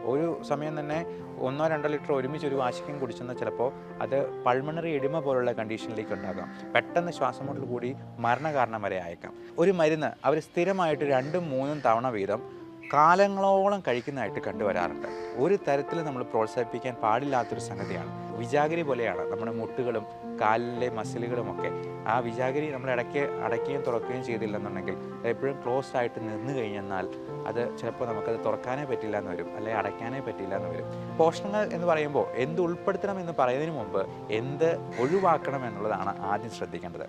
ഒരു സമയം തന്നെ ഒന്നോ രണ്ടോ ലിറ്റർ ഒരുമിച്ച് ഒരു വാശിക്കും കുടിച്ചെന്നാൽ ചിലപ്പോൾ അത് പൾമണറി എഡിമ പോലുള്ള കണ്ടീഷനിലേക്ക് ഉണ്ടാകാം. പെട്ടെന്ന് ശ്വാസം മുട്ടൽ കൂടി മരണകാരണം വരെ അയക്കാം ഒരു മരുന്ന് അവർ സ്ഥിരമായിട്ട് രണ്ടും മൂന്നും തവണ വീതം കാലങ്ങളോളം കഴിക്കുന്നതായിട്ട് കണ്ടുവരാറുണ്ട്. ഒരു തരത്തിൽ നമ്മൾ പ്രോത്സാഹിപ്പിക്കാൻ പാടില്ലാത്തൊരു സംഗതിയാണ് വിജാഗിരി പോലെയാണ് നമ്മുടെ മുട്ടുകളും കാലിലെ മസിലുകളുമൊക്കെ. ആ വിജാഗിരി നമ്മൾ ഇടയ്ക്ക് അടയ്ക്കുകയും തുറക്കുകയും ചെയ്തില്ലെന്നുണ്ടെങ്കിൽ എപ്പോഴും ക്ലോസ്ഡ് ആയിട്ട് നിന്ന് കഴിഞ്ഞെന്നാൽ അത് ചിലപ്പോൾ നമുക്കത് തുറക്കാനേ പറ്റില്ല എന്ന് വരും അല്ലെങ്കിൽ അടയ്ക്കാനേ പറ്റില്ല എന്ന് വരും. പോഷണങ്ങൾ എന്ന് പറയുമ്പോൾ എന്ത് ഉൾപ്പെടുത്തണം എന്ന് പറയുന്നതിന് മുമ്പ് എന്ത് ഒഴിവാക്കണം എന്നുള്ളതാണ് ആദ്യം ശ്രദ്ധിക്കേണ്ടത്.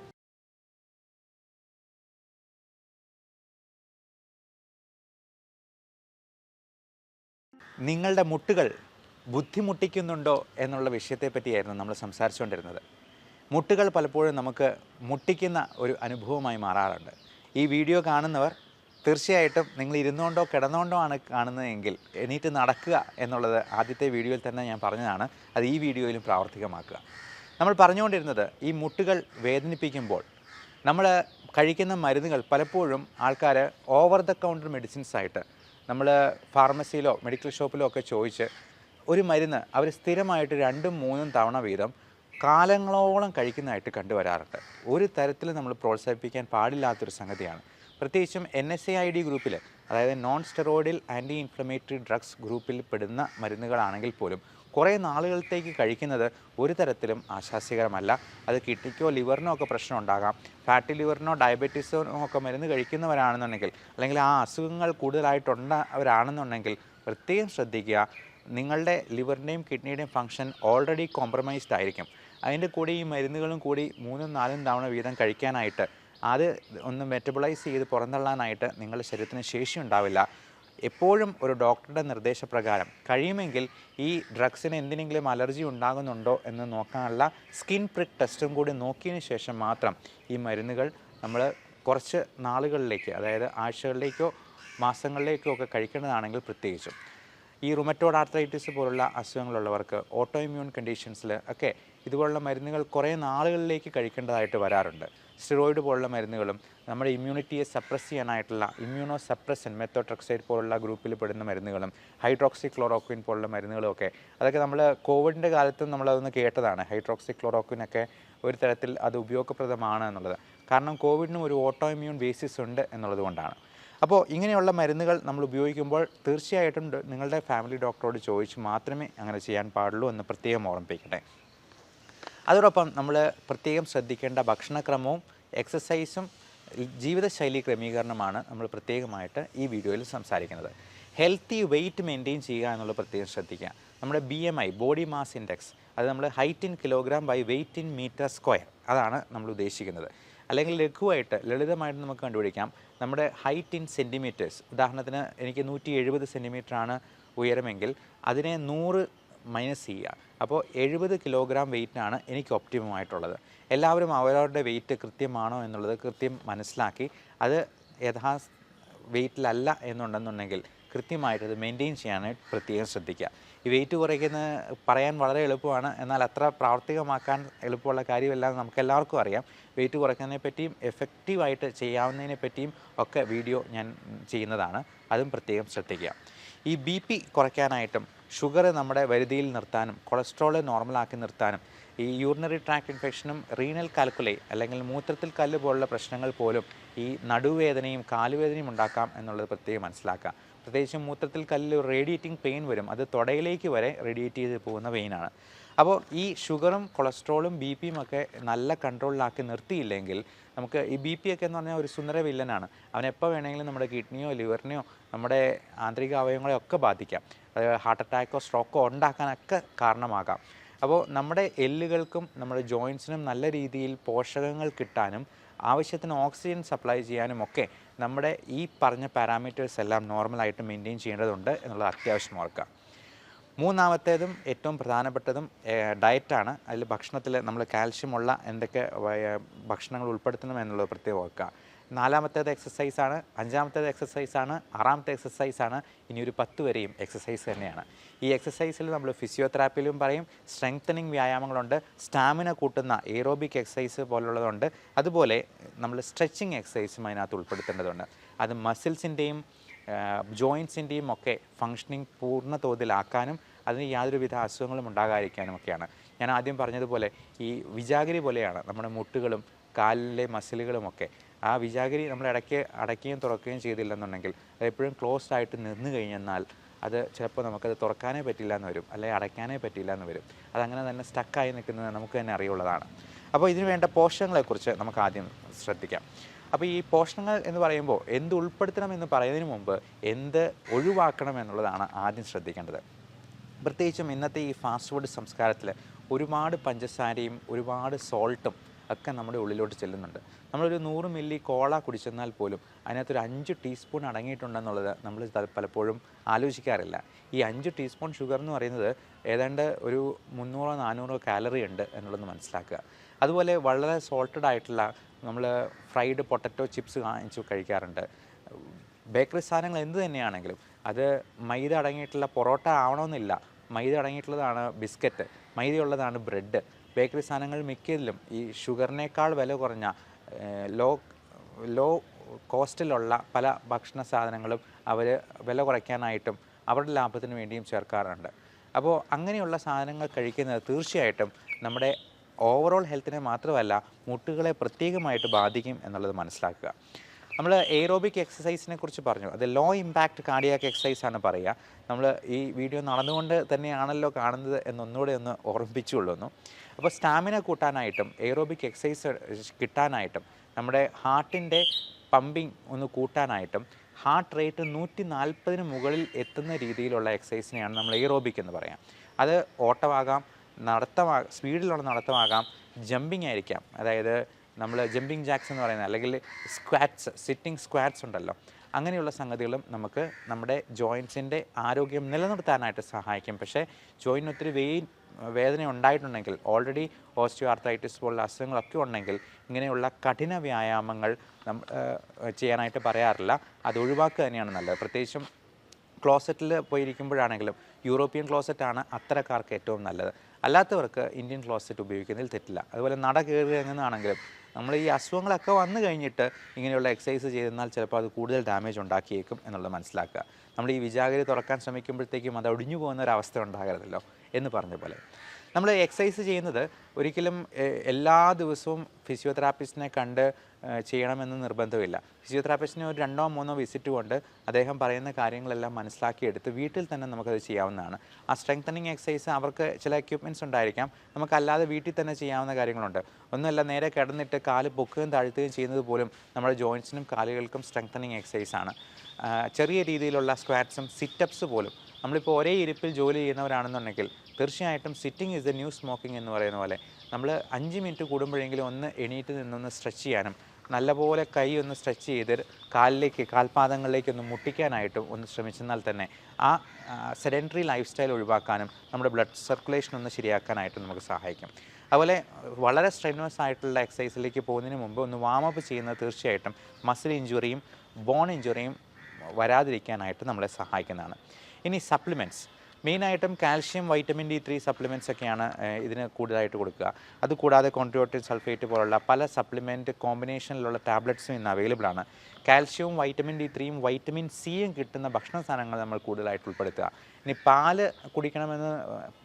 നിങ്ങളുടെ മുട്ടുകൾ ബുദ്ധിമുട്ടിക്കുന്നുണ്ടോ എന്നുള്ള വിഷയത്തെ പറ്റിയായിരുന്നു നമ്മൾ സംസാരിച്ചുകൊണ്ടിരുന്നത്. മുട്ടുകൾ പലപ്പോഴും നമുക്ക് മുട്ടിക്കുന്ന ഒരു അനുഭവമായി മാറാറുണ്ട്. ഈ വീഡിയോ കാണുന്നവർ തീർച്ചയായിട്ടും നിങ്ങൾ ഇരുന്നുകൊണ്ടോ കിടന്നുകൊണ്ടോ ആണ് കാണുന്നതെങ്കിൽ എണീറ്റ് നടക്കുക എന്നുള്ളത് ആദ്യത്തെ വീഡിയോയിൽ തന്നെ ഞാൻ പറഞ്ഞതാണ്. അത് ഈ വീഡിയോയിലും പ്രാവർത്തികമാക്കുക. നമ്മൾ പറഞ്ഞുകൊണ്ടിരുന്നത് ഈ മുട്ടുകൾ വേദനിപ്പിക്കുമ്പോൾ നമ്മൾ കഴിക്കുന്ന മരുന്നുകൾ പലപ്പോഴും ആൾക്കാർ ഓവർ ദ കൗണ്ടർ മെഡിസിൻസ് ആയിട്ട് നമ്മൾ ഫാർമസിയിലോ മെഡിക്കൽ ഷോപ്പിലോ ഒക്കെ ചോദിച്ച് ഒരു മരുന്ന് അവർ സ്ഥിരമായിട്ട് രണ്ടും മൂന്നും തവണ വീതം കാലങ്ങളോളം കഴിക്കുന്നതായിട്ട് കണ്ടുവരാറുണ്ട്. ഒരു തരത്തിൽ നമ്മൾ പ്രോത്സാഹിപ്പിക്കാൻ പാടില്ലാത്തൊരു സംഗതിയാണ്. പ്രത്യേകിച്ചും N S A I D ഗ്രൂപ്പിൽ അതായത് നോൺ സ്റ്റെറോയിഡിൽ ആന്റി ഇൻഫ്ലമേറ്ററി ഡ്രഗ്സ് ഗ്രൂപ്പിൽ പെടുന്ന മരുന്നുകളാണെങ്കിൽ പോലും കുറേ നാളുകളത്തേക്ക് കഴിക്കുന്നത് ഒരു തരത്തിലും ആശാസ്യകരമല്ല അത് കിഡ്നിക്കോ ലിവറിനോ ഒക്കെ പ്രശ്നം ഉണ്ടാകാം. ഫാറ്റി ലിവറിനോ ഡയബറ്റീസിനോ ഒക്കെ മരുന്ന് കഴിക്കുന്നവരാണെന്നുണ്ടെങ്കിൽ അല്ലെങ്കിൽ ആ അസുഖങ്ങൾ കൂടുതലായിട്ടുണ്ടവരാണെന്നുണ്ടെങ്കിൽ പ്രത്യേകം ശ്രദ്ധിക്കുക. നിങ്ങളുടെ ലിവറിന്റെയും കിഡ്നിയുടെയും ഫങ്ഷൻ ഓൾറെഡി കോംപ്രമൈസ്ഡ് ആയിരിക്കും. അതിന്റെ കൂടെ ഈ മരുന്നുകളും കൂടി മൂന്നും നാലും തവണ വീതം കഴിക്കാനായിട്ട് അത് ഒന്ന് മെറ്റബിളൈസ് ചെയ്ത് പുറന്തള്ളാനായിട്ട് നിങ്ങളുടെ ശരീരത്തിന് ശേഷി ഉണ്ടാവില്ല. എപ്പോഴും ഒരു ഡോക്ടറുടെ നിർദ്ദേശപ്രകാരം കഴിയുമെങ്കിൽ ഈ ഡ്രഗ്സിന് എന്തിനെങ്കിലും അലർജി ഉണ്ടാകുന്നുണ്ടോ എന്ന് നോക്കാനുള്ള സ്കിൻ പ്രിക് ടെസ്റ്റും കൂടി നോക്കിയതിന് ശേഷം മാത്രം ഈ മരുന്നുകൾ നമ്മൾ കുറച്ച് നാളുകളിലേക്ക് അതായത് ആഴ്ചകളിലേക്കോ മാസങ്ങളിലേക്കോ ഒക്കെ കഴിക്കേണ്ടതാണെങ്കിൽ പ്രത്യേകിച്ചും. ഈ റുമറ്റോഡ് ആർത്രൈറ്റിസ് പോലുള്ള അസുഖങ്ങളുള്ളവർക്ക് ഓട്ടോ ഇമ്മ്യൂൺ കണ്ടീഷൻസിൽ ഒക്കെ ഇതുപോലുള്ള മരുന്നുകൾ കുറേ നാളുകളിലേക്ക് കഴിക്കേണ്ടതായിട്ട് വരാറുണ്ട്. സ്റ്റിറോയിഡ് പോലുള്ള മരുന്നുകളും നമ്മുടെ ഇമ്മ്യൂണിറ്റിയെ സപ്രസ് ചെയ്യാനായിട്ടുള്ള ഇമ്മ്യൂണോ സപ്രസൻ മെത്തോട്രക്സൈഡ് പോലുള്ള ഗ്രൂപ്പിൽ പെടുന്ന മരുന്നുകളും ഹൈഡ്രോക്സി ക്ലോറോക്വിൻ പോലുള്ള മരുന്നുകളും ഒക്കെ അതൊക്കെ നമ്മൾ കോവിഡിന്റെ കാലത്തും നമ്മളതൊന്ന് കേട്ടതാണ്. ഹൈഡ്രോക്സി ക്ലോറോക്വിൻ ഒക്കെ ഒരു തരത്തിൽ അത് ഉപയോഗപ്രദമാണ് എന്നുള്ളത്. കാരണം കോവിഡിനും ഒരു ഓട്ടോ ഇമ്മ്യൂൺ ബേസിസ് ഉണ്ട് എന്നുള്ളത് കൊണ്ടാണ്. അപ്പോൾ ഇങ്ങനെയുള്ള മരുന്നുകൾ നമ്മൾ ഉപയോഗിക്കുമ്പോൾ തീർച്ചയായിട്ടും നിങ്ങളുടെ ഫാമിലി ഡോക്ടറോട് ചോദിച്ച് മാത്രമേ അങ്ങനെ ചെയ്യാൻ പാടുള്ളൂ എന്ന് പ്രത്യേകം ഓർമ്മിപ്പിക്കട്ടെ. അതോടൊപ്പം നമ്മൾ പ്രത്യേകം ശ്രദ്ധിക്കേണ്ട ഭക്ഷണക്രമവും എക്സസൈസും ജീവിതശൈലി ക്രമീകരണമാണ് നമ്മൾ പ്രത്യേകമായിട്ട് ഈ വീഡിയോയിൽ സംസാരിക്കുന്നത്. ഹെൽത്തി വെയിറ്റ് മെയിന്റെയിൻ ചെയ്യുക എന്നുള്ളത് പ്രത്യേകം ശ്രദ്ധിക്കുക. നമ്മുടെ B M I body mass index അത് നമ്മൾ height in kilogram by weight in meter square അതാണ് നമ്മൾ ഉദ്ദേശിക്കുന്നത്. അല്ലെങ്കിൽ ലഘുവായിട്ട് ലളിതമായിട്ട് നമുക്ക് കണ്ടുപിടിക്കാം. നമ്മുടെ ഹൈറ്റ് ഇൻ സെന്റിമീറ്റേഴ്സ് ഉദാഹരണത്തിന് എനിക്ക് നൂറ്റി എഴുപത് സെന്റിമീറ്ററാണ് ഉയരമെങ്കിൽ അതിനെ നൂറ് മൈനസ് ചെയ്യുക. അപ്പോൾ എഴുപത് കിലോഗ്രാം വെയിറ്റാണ് എനിക്ക് ഒപ്റ്റിമം ആയിട്ടുള്ളത്. എല്ലാവരും അവരവരുടെ വെയിറ്റ് കൃത്യമാണോ എന്നുള്ളത് കൃത്യം മനസ്സിലാക്കി അത് യഥാ വെയിറ്റിലല്ല എന്നുണ്ടെന്നുണ്ടെങ്കിൽ കൃത്യമായിട്ട് അത് മെയിന്റെയിൻ ചെയ്യാനായിട്ട് പ്രത്യേകം ശ്രദ്ധിക്കുക. ഈ വെയിറ്റ് കുറയ്ക്കുന്നത് പറയാൻ വളരെ എളുപ്പമാണ്. എന്നാൽ അത്ര പ്രാവർത്തികമാക്കാൻ എളുപ്പമുള്ള കാര്യമല്ല നമുക്ക് എല്ലാവർക്കും അറിയാം. വെയിറ്റ് കുറയ്ക്കുന്നതിനെ പറ്റിയും എഫക്റ്റീവായിട്ട് ചെയ്യാവുന്നതിനെ പറ്റിയും ഒക്കെ വീഡിയോ ഞാൻ ചെയ്യുന്നതാണ്. അതും പ്രത്യേകം ശ്രദ്ധിക്കുക. ഈ ബി പി കുറയ്ക്കാനായിട്ടും ഷുഗർ നമ്മുടെ വരുതിയിൽ നിർത്താനും കൊളസ്ട്രോൾ നോർമലാക്കി നിർത്താനും ഈ യൂറിനറി ട്രാക്ട് ഇൻഫെക്ഷനും റീനൽ കാൽക്കുലൈ അല്ലെങ്കിൽ മൂത്രത്തിൽ കല്ല് പോലുള്ള പ്രശ്നങ്ങൾ പോലും ഈ നടുവേദനയും കാലുവേദനയും ഉണ്ടാക്കാം എന്നുള്ളത് പ്രത്യേകം മനസ്സിലാക്കുക. പ്രത്യേകിച്ചും മൂത്രത്തിൽ കല്ല് റേഡിയേറ്റിംഗ് പെയിൻ വരും. അത് തുടയിലേക്ക് വരെ റേഡിയേറ്റ് ചെയ്ത് പോകുന്ന പെയിനാണ് അപ്പോൾ ഈ ഷുഗറും കൊളസ്ട്രോളും ബി പിയും ഒക്കെ നല്ല കൺട്രോളിലാക്കി നിർത്തിയില്ലെങ്കിൽ നമുക്ക് ഈ ബി പി ഒക്കെ എന്ന് പറഞ്ഞാൽ ഒരു സുന്ദര വില്ലനാണ് അവൻ എപ്പോൾ വേണമെങ്കിലും നമ്മുടെ കിഡ്നിയോ ലിവറിനെയോ നമ്മുടെ ആന്തരിക അവയവങ്ങളെ ഒക്കെ ബാധിക്കാം. അതായത് ഹാർട്ട് അറ്റാക്കോ സ്ട്രോക്കോ ഉണ്ടാക്കാനൊക്കെ കാരണമാകാം. അപ്പോൾ നമ്മുടെ എല്ലുകൾക്കും നമ്മുടെ ജോയിൻസിനും നല്ല രീതിയിൽ പോഷകങ്ങൾ കിട്ടാനും ആവശ്യത്തിന് ഓക്സിജൻ സപ്ലൈ ചെയ്യാനും ഒക്കെ നമ്മുടെ ഈ പറഞ്ഞ പാരാമീറ്റേഴ്സ് എല്ലാം നോർമലായിട്ട് മെയിന്റെയിൻ ചെയ്യേണ്ടതുണ്ട് എന്നുള്ളത് അത്യാവശ്യം ഓർക്കുക മൂന്നാമത്തേതും ഏറ്റവും പ്രധാനപ്പെട്ടതും ഡയറ്റാണ് അതിൽ ഭക്ഷണത്തിൽ നമ്മൾ കാൽഷ്യമുള്ള എന്തൊക്കെ ഭക്ഷണങ്ങൾ ഉൾപ്പെടുത്തണം എന്നുള്ളത് പ്രത്യേകം ഓർക്കുക നാലാമത്തേത് എക്സസൈസാണ് അഞ്ചാമത്തേത് എക്സസൈസാണ് ആറാമത്തെ എക്സസൈസാണ് ഇനി ഒരു പത്ത് വരെയും എക്സസൈസ് തന്നെയാണ്. ഈ എക്സസൈസിൽ നമ്മൾ ഫിസിയോതെറാപ്പിയിലും പറയും സ്ട്രെങ്തനിങ് വ്യായാമങ്ങളുണ്ട് സ്റ്റാമിന കൂട്ടുന്ന എയറോബിക് എക്സസൈസ് പോലുള്ളതുണ്ട്. അതുപോലെ നമ്മൾ സ്ട്രെച്ചിങ് എക്സസൈസും അതിനകത്ത് ഉൾപ്പെടുത്തേണ്ടതുണ്ട്. അത് മസിൽസിന്റെയും ജോയിൻസിന്റെയും ഒക്കെ ഫങ്ഷനിങ് പൂർണ തോതിലാക്കാനും അതിന് യാതൊരുവിധ അസുഖങ്ങളും ഉണ്ടാകാതിരിക്കാനും ഒക്കെയാണ് ഞാൻ ആദ്യം പറഞ്ഞതുപോലെ ഈ വിജാഗിരി പോലെയാണ് നമ്മുടെ മുട്ടുകളും കാലിലെ മസിലുകളുമൊക്കെ ആ വിജാഗിരി നമ്മൾ ഇടയ്ക്ക് അടയ്ക്കുകയും തുറക്കുകയും ചെയ്തില്ലെന്നുണ്ടെങ്കിൽ എപ്പോഴും ക്ലോസ്ഡ് ആയിട്ട് നിന്ന് കഴിഞ്ഞെന്നാൽ അത് ചിലപ്പോൾ നമുക്കത് തുറക്കാനേ പറ്റില്ല എന്ന് വരും അല്ലെങ്കിൽ അടയ്ക്കാനേ പറ്റില്ല എന്ന് വരും. അതങ്ങനെ തന്നെ സ്റ്റക്കായി നിൽക്കുന്നത് നമുക്ക് തന്നെ അറിയുള്ളതാണ്. അപ്പോൾ ഇതിന് വേണ്ട പോഷകങ്ങളെക്കുറിച്ച് നമുക്ക് ആദ്യം ശ്രദ്ധിക്കാം. അപ്പോൾ ഈ പോഷണങ്ങൾ എന്ന് പറയുമ്പോൾ എന്ത് ഉൾപ്പെടുത്തണം എന്ന് പറയുന്നതിന് മുമ്പ് എന്ത് ഒഴിവാക്കണം എന്നുള്ളതാണ് ആദ്യം ശ്രദ്ധിക്കേണ്ടത്. പ്രത്യേകിച്ചും ഇന്നത്തെ ഈ ഫാസ്റ്റ് ഫുഡ് സംസ്കാരത്തിൽ ഒരുപാട് പഞ്ചസാരയും ഒരുപാട് സോൾട്ടും ഒക്കെ നമ്മുടെ ഉള്ളിലോട്ട് ചെല്ലുന്നുണ്ട്. നമ്മളൊരു നൂറ് മില്ലി കോള കുടിച്ചെന്നാൽ പോലും അതിനകത്തൊരു അഞ്ച് ടീസ്പൂൺ അടങ്ങിയിട്ടുണ്ടെന്നുള്ളത് നമ്മൾ പലപ്പോഴും ആലോചിക്കാറില്ല. ഈ അഞ്ച് ടീസ്പൂൺ ഷുഗർ എന്ന് പറയുന്നത് ഏതാണ്ട് ഒരു മുന്നൂറോ നാനൂറോ കാലറി ഉണ്ട് എന്നുള്ളത് മനസ്സിലാക്കുക. അതുപോലെ വളരെ സോൾട്ടഡ് ആയിട്ടുള്ള നമ്മൾ ഫ്രൈഡ് പൊട്ടറ്റോ ചിപ്സ് കാണിച്ചു കഴിക്കാറുണ്ട്. ബേക്കറി സാധനങ്ങൾ എന്ത് തന്നെയാണെങ്കിലും അത് മൈദ അടങ്ങിയിട്ടുള്ള പൊറോട്ട ആവണമെന്നില്ല. മൈദ അടങ്ങിയിട്ടുള്ളതാണ് ബിസ്ക്കറ്റ്. മൈദയുള്ളതാണ് ബ്രെഡ്. ബേക്കറി സാധനങ്ങൾ മിക്കതിലും ഈ ഷുഗറിനേക്കാൾ വില കുറഞ്ഞ ലോ ലോ കോസ്റ്റിലുള്ള പല ഭക്ഷണ സാധനങ്ങളും അവർ വില കുറയ്ക്കാനായിട്ടും അവരുടെ ലാഭത്തിന് വേണ്ടിയും ചേർക്കാറുണ്ട്. അപ്പോൾ അങ്ങനെയുള്ള സാധനങ്ങൾ കഴിക്കുന്നത് തീർച്ചയായിട്ടും നമ്മുടെ ഓവറോൾ ഹെൽത്തിനെ മാത്രമല്ല മുട്ടുകളെ പ്രത്യേകമായിട്ട് ബാധിക്കും എന്നുള്ളത് മനസ്സിലാക്കുക. നമ്മൾ എയ്റോബിക് എക്സസൈസിനെ കുറിച്ച് പറഞ്ഞു. അത് ലോ ഇമ്പാക്റ്റ് കാർഡിയാക്ക് എക്സസൈസ് ആണ് പറയുക. നമ്മൾ ഈ വീഡിയോ നടന്നുകൊണ്ട് തന്നെയാണല്ലോ കാണുന്നത് എന്നൊന്നുകൂടെ ഒന്ന് ഓർമ്മിപ്പിച്ചുകൊള്ളുന്നു. അപ്പോൾ സ്റ്റാമിന കൂട്ടാനായിട്ടും എയ്റോബിക് എക്സസൈസ് കിട്ടാനായിട്ടും നമ്മുടെ ഹാർട്ടിന്റെ പമ്പിങ് ഒന്ന് കൂട്ടാനായിട്ടും ഹാർട്ട് റേറ്റ് നൂറ്റി നാൽപ്പതിന് മുകളിൽ എത്തുന്ന രീതിയിലുള്ള എക്സസൈസിനെയാണ് നമ്മൾ എയ്റോബിക് എന്ന് പറയാം. അത് ഓട്ടമാകാം നടത്തമാ സ്പീഡിലുള്ള നടത്തമാകാം ജമ്പിങ് ആയിരിക്കാം. അതായത് നമ്മൾ ജമ്പിങ് ജാക്സ് എന്ന് പറയുന്നത് അല്ലെങ്കിൽ സ്ക്വാറ്റ്സ് സിറ്റിംഗ് സ്ക്വാറ്റ്സ് ഉണ്ടല്ലോ. അങ്ങനെയുള്ള സംഗതികളും നമുക്ക് നമ്മുടെ ജോയിൻസിന്റെ ആരോഗ്യം നിലനിർത്താനായിട്ട് സഹായിക്കും. പക്ഷേ ജോയിന് ഒത്തിരി വെയിൻ വേദന ഉണ്ടായിട്ടുണ്ടെങ്കിൽ ഓൾറെഡി ഓസ്റ്റിയോ ആർത്തൈറ്റിസ് പോലുള്ള അസുഖങ്ങളൊക്കെ ഉണ്ടെങ്കിൽ ഇങ്ങനെയുള്ള കഠിന വ്യായാമങ്ങൾ ചെയ്യാനായിട്ട് പറയാറില്ല. അത് ഒഴിവാക്കുക തന്നെയാണ് നല്ലത്. പ്രത്യേകിച്ചും ക്ലോസറ്റിൽ പോയിരിക്കുമ്പോഴാണെങ്കിലും യൂറോപ്യൻ ക്ലോസറ്റാണ് അത്തരക്കാർക്ക് ഏറ്റവും നല്ലത്. അല്ലാത്തവർക്ക് ഇന്ത്യൻ ക്ലോസറ്റ് ഉപയോഗിക്കുന്നതിൽ തെറ്റില്ല. അതുപോലെ നട കയറി ഇറങ്ങുന്നതാണെങ്കിലും നമ്മൾ ഈ അസുഖങ്ങളൊക്കെ വന്നു കഴിഞ്ഞിട്ട് ഇങ്ങനെയുള്ള എക്സസൈസ് ചെയ്തെന്നാൽ ചിലപ്പോൾ അത് കൂടുതൽ ഡാമേജ് ഉണ്ടാക്കിയേക്കും എന്നുള്ളത് മനസ്സിലാക്കുക. നമ്മൾ ഈ വിജാഗരി തുറക്കാൻ ശ്രമിക്കുമ്പോഴത്തേക്കും അത് ഒടിഞ്ഞു പോകുന്ന ഒരു അവസ്ഥ ഉണ്ടാകരുതല്ലോ എന്ന് പറഞ്ഞ പോലെ. നമ്മൾ എക്സസൈസ് ചെയ്യുന്നത് ഒരിക്കലും എല്ലാ ദിവസവും ഫിസിയോതെറാപ്പിസ്റ്റിനെ കണ്ട് ചെയ്യണമെന്ന് നിർബന്ധമില്ല. ഫിസിയോതെറാപ്പിസ്റ്റിനെ ഒരു രണ്ടോ മൂന്നോ വിസിറ്റ് കൊണ്ട് അദ്ദേഹം പറയുന്ന കാര്യങ്ങളെല്ലാം മനസ്സിലാക്കിയെടുത്ത് വീട്ടിൽ തന്നെ നമുക്കത് ചെയ്യാവുന്നതാണ്. ആ സ്ട്രെങ്തനിങ് എക്സസൈസ് അവർക്ക് ചില എക്യുപ്മെന്റ്സ് ഉണ്ടായിരിക്കാം. നമുക്കല്ലാതെ വീട്ടിൽ തന്നെ ചെയ്യാവുന്ന കാര്യങ്ങളുണ്ട്. ഒന്നുമല്ല നേരെ കിടന്നിട്ട് കാൽ പൊക്കുകയും താഴ്ത്തുകയും ചെയ്യുന്നത് പോലും നമ്മുടെ ജോയിൻസിനും കാലുകൾക്കും സ്ട്രെങ്തനിങ് എക്സസൈസാണ് ചെറിയ രീതിയിലുള്ള സ്ക്വാറ്റ്സും സിറ്റപ്സ് പോലും നമ്മളിപ്പോൾ ഒരേ ഇരിപ്പിൽ ജോലി ചെയ്യുന്നവരാണെന്നുണ്ടെങ്കിൽ തീർച്ചയായിട്ടും sitting is the new smoking എന്ന് പറയുന്ന പോലെ നമ്മൾ അഞ്ച് മിനിറ്റ് കൂടുമ്പോഴെങ്കിലും ഒന്ന് എണീറ്റ് നിന്നൊന്ന് സ്ട്രെച്ച് ചെയ്യാനും നല്ലപോലെ കൈ ഒന്ന് സ്ട്രെച്ച് ചെയ്ത് കാലിലേക്ക് കാൽപാദങ്ങളിലേക്ക് ഒന്ന് മുട്ടിക്കാനായിട്ടും ഒന്ന് ശ്രമിച്ചെന്നാൽ തന്നെ ആ സെഡന്ററി ലൈഫ് സ്റ്റൈൽ ഒഴിവാക്കാനും നമ്മുടെ ബ്ലഡ് സർക്കുലേഷൻ ഒന്ന് ശരിയാക്കാനായിട്ടും നമുക്ക് സഹായിക്കും. അതുപോലെ വളരെ സ്ട്രെനുവസ് ആയിട്ടുള്ള എക്സസൈസിലേക്ക് പോകുന്നതിന് മുമ്പ് ഒന്ന് വാമപ്പ് ചെയ്യുന്നത് തീർച്ചയായിട്ടും മസിൽ ഇഞ്ചുറിയും ബോൺ ഇഞ്ചുറിയും വരാതിരിക്കാനായിട്ട് നമ്മളെ സഹായിക്കുന്നതാണ്. ഇനി സപ്ലിമെന്റ്സ് മെയിനായിട്ടും calcium vitamin D three supplements ഒക്കെയാണ് ഇതിന് കൂടുതലായിട്ട് കൊടുക്കുക. അതുകൂടാതെ കോൺട്രിയോട്ടിൻ സൾഫേറ്റ് പോലുള്ള പല സപ്ലിമെന്റ് കോമ്പിനേഷനിലുള്ള ടാബ്ലറ്റ്സും ഇന്ന് അവൈലബിൾ ആണ്. കാൽഷ്യവും വൈറ്റമിൻ ഡി ത്രീയും വൈറ്റമിൻ സിയും കിട്ടുന്ന ഭക്ഷണ സാധനങ്ങൾ നമ്മൾ കൂടുതലായിട്ട് ഉൾപ്പെടുത്തുക. ഇനി പാൽ കുടിക്കണമെന്ന്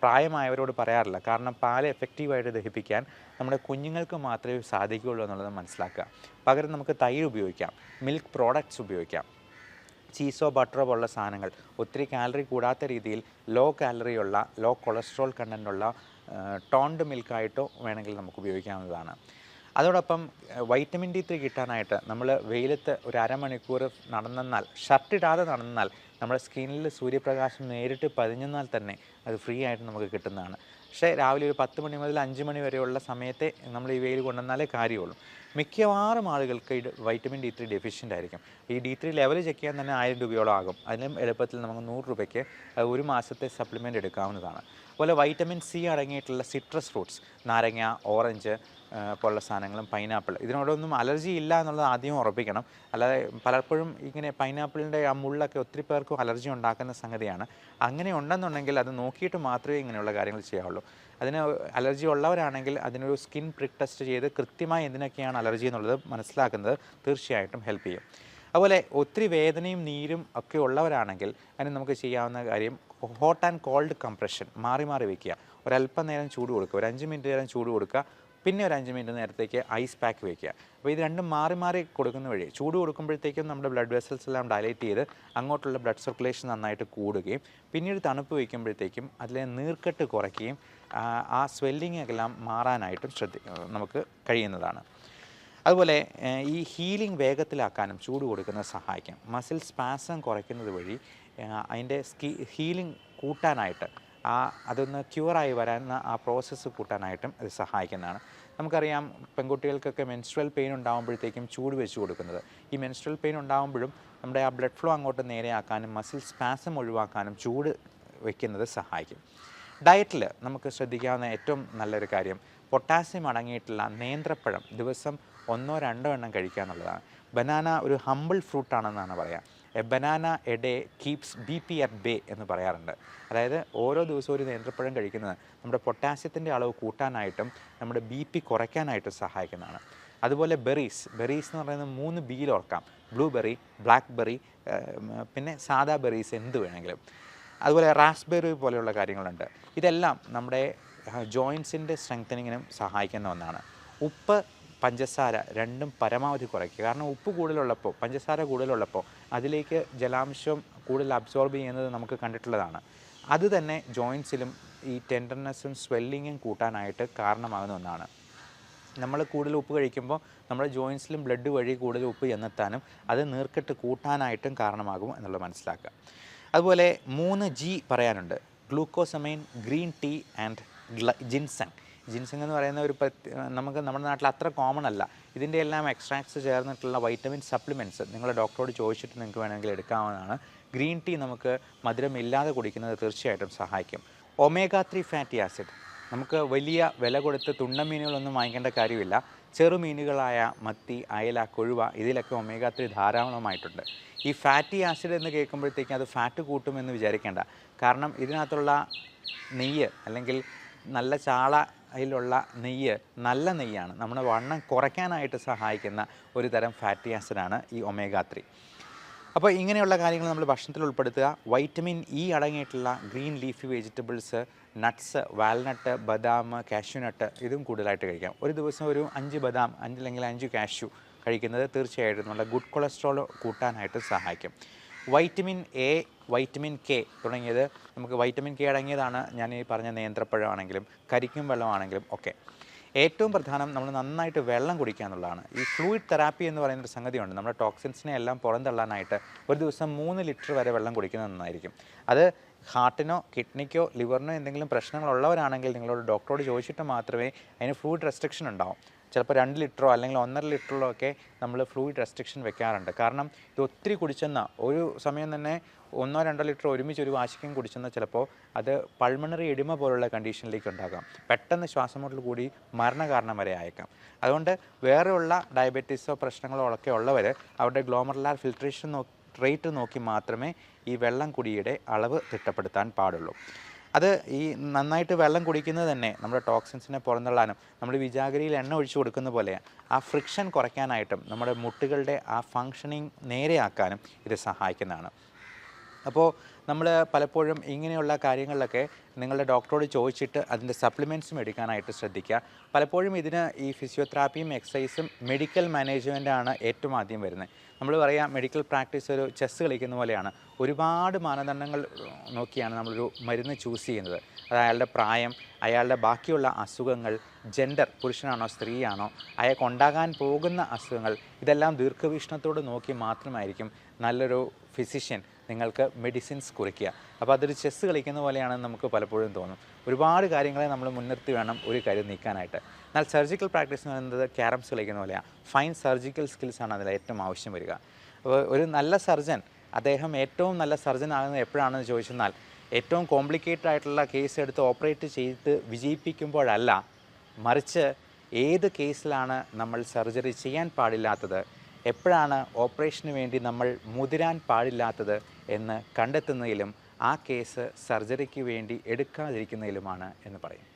പ്രായമായവരോട് പറയാറില്ല. കാരണം പാൽ എഫക്റ്റീവായിട്ട് ദഹിപ്പിക്കാൻ നമ്മുടെ കുഞ്ഞുങ്ങൾക്ക് മാത്രമേ സാധിക്കുകയുള്ളൂ എന്നുള്ളത് മനസ്സിലാക്കുക. പകരം നമുക്ക് തൈര് ഉപയോഗിക്കാം. മിൽക്ക് പ്രോഡക്റ്റ്സ് ഉപയോഗിക്കാം. ചീസോ ബട്ടറോ പോലുള്ള സാധനങ്ങൾ. ഒത്തിരി കാലറി കൂടാത്ത രീതിയിൽ ലോ കാലറിയുള്ള ലോ കൊളസ്ട്രോൾ കണ്ടന്റുള്ള ടോണ്ട് മിൽക്കായിട്ടോ വേണമെങ്കിൽ നമുക്ക് ഉപയോഗിക്കാവുന്നതാണ്. അതോടൊപ്പം വൈറ്റമിൻ ഡി ത്രീ കിട്ടാനായിട്ട് നമ്മൾ വെയിലത്ത് ഒരു അരമണിക്കൂർ നടന്നെന്നാൽ ഷർട്ടിടാതെ നടന്നാൽ നമ്മുടെ സ്കിന്നിൽ സൂര്യപ്രകാശം നേരിട്ട് പതിഞ്ഞെന്നാൽ തന്നെ അത് ഫ്രീ ആയിട്ട് നമുക്ക് കിട്ടുന്നതാണ്. പക്ഷേ രാവിലെ ഒരു പത്ത് മണി മുതൽ അഞ്ച് മണി വരെയുള്ള സമയത്തെ നമ്മൾ ഈ വെയിൽ കൊണ്ടുവന്നാലേ കാര്യമുള്ളൂ. മിക്കവാറും ആളുകൾക്ക് ഈ വൈറ്റമിൻ ഡി ത്രീ ഡെഫിഷ്യന്റ് ആയിരിക്കും. ഈ ഡി ത്രീ ലെവൽ ചെക്ക് ചെയ്യാൻ തന്നെ ആയിരം രൂപയോളം ആകും. അതിനും എളുപ്പത്തിൽ നമുക്ക് നൂറ് രൂപയ്ക്ക് ഒരു മാസത്തെ സപ്ലിമെന്റ് എടുക്കാവുന്നതാണ്. അതുപോലെ വൈറ്റമിൻ സി അടങ്ങിയിട്ടുള്ള സിട്രസ് ഫ്രൂട്ട്സ് നാരങ്ങ ഓറഞ്ച് പോലുള്ള സാധനങ്ങളും പൈനാപ്പിൾ. ഇതിനോടൊന്നും അലർജി ഇല്ല എന്നുള്ളത് ആദ്യം ഉറപ്പിക്കണം. അല്ലാതെ പലപ്പോഴും ഇങ്ങനെ പൈനാപ്പിളിന്റെ ആ മുള്ളൊക്കെ ഒത്തിരി പേർക്കും അലർജി ഉണ്ടാക്കുന്ന സംഗതിയാണ്. അങ്ങനെ ഉണ്ടെന്നുണ്ടെങ്കിൽ അത് നോക്കിയിട്ട് മാത്രമേ ഇങ്ങനെയുള്ള കാര്യങ്ങൾ ചെയ്യാവുള്ളൂ. അതിന് അലർജി ഉള്ളവരാണെങ്കിൽ അതിനൊരു സ്കിൻ പ്രിക് ടെസ്റ്റ് ചെയ്ത് കൃത്യമായി എന്തിനൊക്കെയാണ് അലർജി എന്നുള്ളത് മനസ്സിലാക്കുന്നത് തീർച്ചയായിട്ടും ഹെൽപ്പ് ചെയ്യും. അതുപോലെ ഒത്തിരി വേദനയും നീരും ഒക്കെ ഉള്ളവരാണെങ്കിൽ അതിന് നമുക്ക് ചെയ്യാവുന്ന കാര്യം ഹോട്ട് ആൻഡ് കോൾഡ് കംപ്രഷൻ മാറി മാറി വയ്ക്കുക ഒരല്പം നേരം ചൂട് കൊടുക്കുക. ഒരു അഞ്ച് മിനിറ്റ് നേരം ചൂട് കൊടുക്കുക. പിന്നെ ഒരു അഞ്ച് മിനിറ്റ് നേരത്തേക്ക് ഐസ് പാക്ക് വയ്ക്കുക അപ്പോൾ ഇത് രണ്ടും മാറി മാറി കൊടുക്കുന്ന വഴി ചൂട് കൊടുക്കുമ്പോഴത്തേക്കും നമ്മുടെ ബ്ലഡ് വെസൽസ് എല്ലാം ഡയലേറ്റ് ചെയ്ത് അങ്ങോട്ടുള്ള ബ്ലഡ് സർക്കുലേഷൻ നന്നായിട്ട് കൂടുകയും പിന്നീട് തണുപ്പ് വയ്ക്കുമ്പോഴത്തേക്കും അതിലെ നീർക്കെട്ട് കുറയ്ക്കുകയും ആ, സ്വെല്ലിംഗ് എല്ലാം മാറാനായിട്ടും ശ്രദ്ധി നമുക്ക് കഴിയുന്നതാണ്. അതുപോലെ ഈ ഹീലിംഗ് വേഗത്തിലാക്കാനും ചൂട് കൊടുക്കുന്നത് സഹായിക്കും. മസിൽ സ്പാസം കുറയ്ക്കുന്നത് വഴി അതിന്റെ സ്കി ഹീലിംഗ് കൂട്ടാനായിട്ട് ആ അതൊന്ന് ക്യൂറായി വരാൻ ആ പ്രോസസ്സ് കൂട്ടാനായിട്ടും അത് സഹായിക്കുന്നതാണ്. നമുക്കറിയാം പെൺകുട്ടികൾക്കൊക്കെ മെൻസ്ട്രൽ പെയിൻ ഉണ്ടാകുമ്പോഴത്തേക്കും ചൂട് വെച്ച് കൊടുക്കുന്നത്. ഈ മെൻസ്ട്രൽ പെയിൻ ഉണ്ടാകുമ്പോഴും നമ്മുടെ ആ ബ്ലഡ് ഫ്ലോ അങ്ങോട്ട് നേരെയാക്കാനും മസിൽ സ്പാസം ഒഴിവാക്കാനും ചൂട് വയ്ക്കുന്നത് സഹായിക്കും. ഡയറ്റിൽ നമുക്ക് ശ്രദ്ധിക്കാവുന്ന ഏറ്റവും നല്ലൊരു കാര്യം പൊട്ടാസ്യം അടങ്ങിയിട്ടുള്ള നേന്ത്രപ്പഴം ദിവസം ഒന്നോ രണ്ടോ എണ്ണം കഴിക്കുക എന്നുള്ളതാണ് ബനാന ഒരു ഹമ്പിൾ ഫ്രൂട്ടാണെന്നാണ് പറയുക a banana a day keeps B P at bay എന്ന് പറയാറുണ്ട്. അതായത് ഓരോ ദിവസവും ഒരു നേന്ത്രപ്പഴം കഴിക്കുന്നത് നമ്മുടെ പൊട്ടാസ്യത്തിന്റെ അളവ് കൂട്ടാനായിട്ടും നമ്മുടെ ബി പി കുറയ്ക്കാനായിട്ടും സഹായിക്കുന്നതാണ്. അതുപോലെ ബെറീസ് ബെറീസ് എന്ന് പറയുന്നത് മൂന്ന് ബിയിൽ ഓർക്കാം. ബ്ലൂബെറി ബ്ലാക്ക് ബെറി പിന്നെ സാദാ ബെറീസ് എന്ത് വേണമെങ്കിലും. അതുപോലെ റാസ്ബെറി പോലെയുള്ള കാര്യങ്ങളുണ്ട്. ഇതെല്ലാം നമ്മുടെ ജോയിൻസിന്റെ സ്ട്രെങ്തനിങ്ങിനും സഹായിക്കുന്ന ഒന്നാണ്. ഉപ്പ് പഞ്ചസാര രണ്ടും പരമാവധി കുറയ്ക്കുക. കാരണം ഉപ്പ് കൂടുതലുള്ളപ്പോൾ പഞ്ചസാര കൂടുതലുള്ളപ്പോൾ അതിലേക്ക് ജലാംശം കൂടുതൽ അബ്സോർബ് ചെയ്യുന്നത് നമുക്ക് കണ്ടിട്ടുള്ളതാണ്. അത് തന്നെ ജോയിൻസിലും ഈ ടെൻഡർനെസ്സും സ്വെല്ലിങ്ങും കൂട്ടാനായിട്ട് കാരണമാകുന്ന ഒന്നാണ്. നമ്മൾ കൂടുതൽ ഉപ്പ് കഴിക്കുമ്പോൾ നമ്മുടെ ജോയിൻസിലും ബ്ലഡ് വഴി കൂടുതൽ ഉപ്പ് ചെന്നെത്താനും അത് നീർക്കെട്ട് കൂട്ടാനായിട്ടും കാരണമാകും എന്നുള്ളത് മനസ്സിലാക്കുക. അതുപോലെ മൂന്ന് ജി പറയാനുണ്ട്. Glucosamine green tea and ginseng ginseng എന്ന് പറയുന്ന ഒരു നമുക്ക് നമ്മുടെ നാട്ടിൽ അത്ര കോമൺ അല്ല. ഇതിന്റെ എല്ലാം എക്സ്ട്രാക്ട്സ് ചേർന്നിട്ടുള്ള വൈറ്റമിൻ സപ്ലിമെന്റ്സ് നിങ്ങളുടെ ഡോക്ടറോട് ചോദിച്ചിട്ട് നിങ്ങൾക്ക് വേണമെങ്കിൽ എടുക്കാവുന്നതാണ്. ഗ്രീൻ ടീ നമുക്ക് മധുരം ഇല്ലാതെ കുടിക്കുന്നത് തീർച്ചയായിട്ടും സഹായിക്കും. ഒമേഗ ത്രീ ഫാറ്റി ആസിഡ് നമുക്ക് വലിയ വില കൊടുത്ത് തുണ്ടമീനുകളൊന്നും വാങ്ങിക്കേണ്ട കാര്യമില്ല. ചെറുമീനുകളായ മത്തി അയല കൊഴുവ ഇതിലൊക്കെ ഒമേഗ ത്രീ ധാരാളമായിട്ടുണ്ട്. ഈ ഫാറ്റി ആസിഡ് എന്ന് കേൾക്കുമ്പോഴത്തേക്കും അത് ഫാറ്റ് കൂട്ടുമെന്ന് വിചാരിക്കേണ്ട. കാരണം ഇതിനകത്തുള്ള നെയ്യ് അല്ലെങ്കിൽ നല്ല ചാള അതിലുള്ള നെയ്യ് നല്ല നെയ്യാണ്. നമ്മുടെ വണ്ണം കുറയ്ക്കാനായിട്ട് സഹായിക്കുന്ന ഒരു തരം ഫാറ്റി ആസിഡാണ് ഈ ഒമേഗ ത്രീ അപ്പോൾ ഇങ്ങനെയുള്ള കാര്യങ്ങൾ നമ്മൾ ഭക്ഷണത്തിൽ ഉൾപ്പെടുത്തുക. വൈറ്റമിൻ ഇ അടങ്ങിയിട്ടുള്ള green leafy vegetables nuts walnut ബദാം കാഷ്യൂനട്ട് ഇതും കൂടുതലായിട്ട് കഴിക്കാം. ഒരു ദിവസം ഒരു അഞ്ച് ബദാം അഞ്ച് അല്ലെങ്കിൽ അഞ്ച് കാഷ്യൂ കഴിക്കുന്നത് തീർച്ചയായിട്ടും നമ്മുടെ ഗുഡ് കൊളസ്ട്രോൾ കൂട്ടാനായിട്ട് സഹായിക്കും. വൈറ്റമിൻ എ വൈറ്റമിൻ കെ തുടങ്ങിയത് നമുക്ക് വൈറ്റമിൻ കെ അടങ്ങിയതാണ് ഞാൻ ഈ പറഞ്ഞ നേന്ത്രപ്പഴമാണെങ്കിലും കരിക്കും വെള്ളമാണെങ്കിലും ഒക്കെ. ഏറ്റവും പ്രധാനം നമ്മൾ നന്നായിട്ട് വെള്ളം കുടിക്കുക എന്നുള്ളതാണ്. ഈ ഫ്ലൂയിഡ് തെറാപ്പി എന്ന് പറയുന്ന ഒരു സംഗതിയുണ്ട്. നമ്മുടെ ടോക്സിൻസിനെ എല്ലാം പുറന്തള്ളാനായിട്ട് ഒരു ദിവസം മൂന്ന് ലിറ്റർ വരെ വെള്ളം കുടിക്കുന്നത് നന്നായിരിക്കും. അത് ഹാർട്ടിനോ കിഡ്നിക്കോ ലിവറിനോ എന്തെങ്കിലും പ്രശ്നങ്ങളുള്ളവരാണെങ്കിൽ നിങ്ങളോട് ഡോക്ടറോട് ചോദിച്ചിട്ട് മാത്രമേ അതിന് ഫ്ലൂയിഡ് റെസ്ട്രിക്ഷൻ ഉണ്ടാവും. ചിലപ്പോൾ രണ്ട് ലിറ്ററോ അല്ലെങ്കിൽ ഒന്നര ലിറ്ററിലോ ഒക്കെ നമ്മൾ ഫ്ലൂയിഡ് റെസ്ട്രിക്ഷൻ വെക്കാറുണ്ട്. കാരണം ഇത് ഒത്തിരി കുടിച്ചെന്ന. ഒരു സമയം തന്നെ ഒന്നോ രണ്ടോ ലിറ്റർ ഒരുമിച്ച് ഒരു വാശിക്കും കുടിച്ചെന്ന ചിലപ്പോൾ അത് പൾമണറി എടിമ പോലുള്ള കണ്ടീഷനിലേക്ക് ഉണ്ടാകാം. പെട്ടെന്ന് ശ്വാസമുട്ടൽ കൂടി മരണകാരണം വരെ അയക്കാം അതുകൊണ്ട് വേറെയുള്ള ഡയബറ്റീസോ പ്രശ്നങ്ങളോ ഒക്കെ ഉള്ളവർ അവരുടെ ഗ്ലോമർലാർ ഫിൽട്രേഷൻ റേറ്റ് നോക്കി മാത്രമേ ഈ വെള്ളം കുടിയുടെ അളവ് തിട്ടപ്പെടുത്താൻ പാടുള്ളൂ. അത് ഈ നന്നായിട്ട് വെള്ളം കുടിക്കുന്നത് തന്നെ നമ്മുടെ ടോക്സിൻസിനെ പുറന്തള്ളാനും നമ്മൾ വിജാഗരിയിൽ എണ്ണ ഒഴിച്ചു കൊടുക്കുന്ന പോലെ ആ ഫ്രിക്ഷൻ കുറയ്ക്കാനായിട്ടും നമ്മുടെ മുട്ടുകളുടെ ആ ഫങ്ഷനിങ് നേരെയാക്കാനും ഇത് സഹായിക്കുന്നതാണ്. അപ്പോൾ നമ്മൾ പലപ്പോഴും ഇങ്ങനെയുള്ള കാര്യങ്ങളിലൊക്കെ നിങ്ങളുടെ ഡോക്ടറോട് ചോദിച്ചിട്ട് അതിന്റെ സപ്ലിമെന്റ്സും എടുക്കാനായിട്ട് ശ്രദ്ധിക്കുക. പലപ്പോഴും ഇതിന് ഈ ഫിസിയോതെറാപ്പിയും എക്സസൈസും മെഡിക്കൽ മാനേജ്മെന്റാണ് ഏറ്റവും ആദ്യം വരുന്നത്. നമ്മൾ പറയാം മെഡിക്കൽ പ്രാക്ടീസ് ഒരു ചെസ്സ് കളിക്കുന്ന പോലെയാണ്. ഒരുപാട് മാനദണ്ഡങ്ങൾ നോക്കിയാണ് നമ്മളൊരു മരുന്ന് ചൂസ് ചെയ്യുന്നത്. അത് അയാളുടെ പ്രായം അയാളുടെ ബാക്കിയുള്ള അസുഖങ്ങൾ ജെൻഡർ പുരുഷനാണോ സ്ത്രീയാണോ അയാൾക്ക് ഉണ്ടാകാൻ പോകുന്ന അസുഖങ്ങൾ ഇതെല്ലാം ദീർഘവീക്ഷണത്തോട് നോക്കി മാത്രമായിരിക്കും നല്ലൊരു ഫിസിഷ്യൻ നിങ്ങൾക്ക് മെഡിസിൻസ് കുറിക്കുക. അപ്പോൾ അതൊരു ചെസ്സ് കളിക്കുന്ന പോലെയാണെന്ന് നമുക്ക് പലപ്പോഴും തോന്നും. ഒരുപാട് കാര്യങ്ങളെ നമ്മൾ മുൻനിർത്തി വേണം ഒരു കാര്യം നീക്കാനായിട്ട്. എന്നാൽ സർജിക്കൽ പ്രാക്ടീസ് എന്ന് പറയുന്നത് ക്യാരംസ് കളിക്കുന്ന പോലെയാണ് ഫൈൻ സർജിക്കൽ സ്കിൽസാണ് അതിൽ ഏറ്റവും ആവശ്യം വരിക. അപ്പോൾ ഒരു നല്ല സർജൻ അദ്ദേഹം ഏറ്റവും നല്ല സർജൻ ആകുന്നത് എപ്പോഴാണെന്ന് ചോദിച്ചെന്നാൽ ഏറ്റവും കോംപ്ലിക്കേറ്റഡ് ആയിട്ടുള്ള കേസ് എടുത്ത് ഓപ്പറേറ്റ് ചെയ്ത് വിജയിപ്പിക്കുമ്പോഴല്ല മറിച്ച് ഏത് കേസിലാണ് നമ്മൾ സർജറി ചെയ്യാൻ പാടില്ലാത്തത് എപ്പോഴാണ് ഓപ്പറേഷന് വേണ്ടി നമ്മൾ മുതിരാൻ പാടില്ലാത്തത് എന്ന് കണ്ടെത്തുന്നതിലും ആ കേസ് സർജറിക്ക് വേണ്ടി എടുക്കാതിരിക്കുന്നതിലുമാണ് എന്ന് പറയും.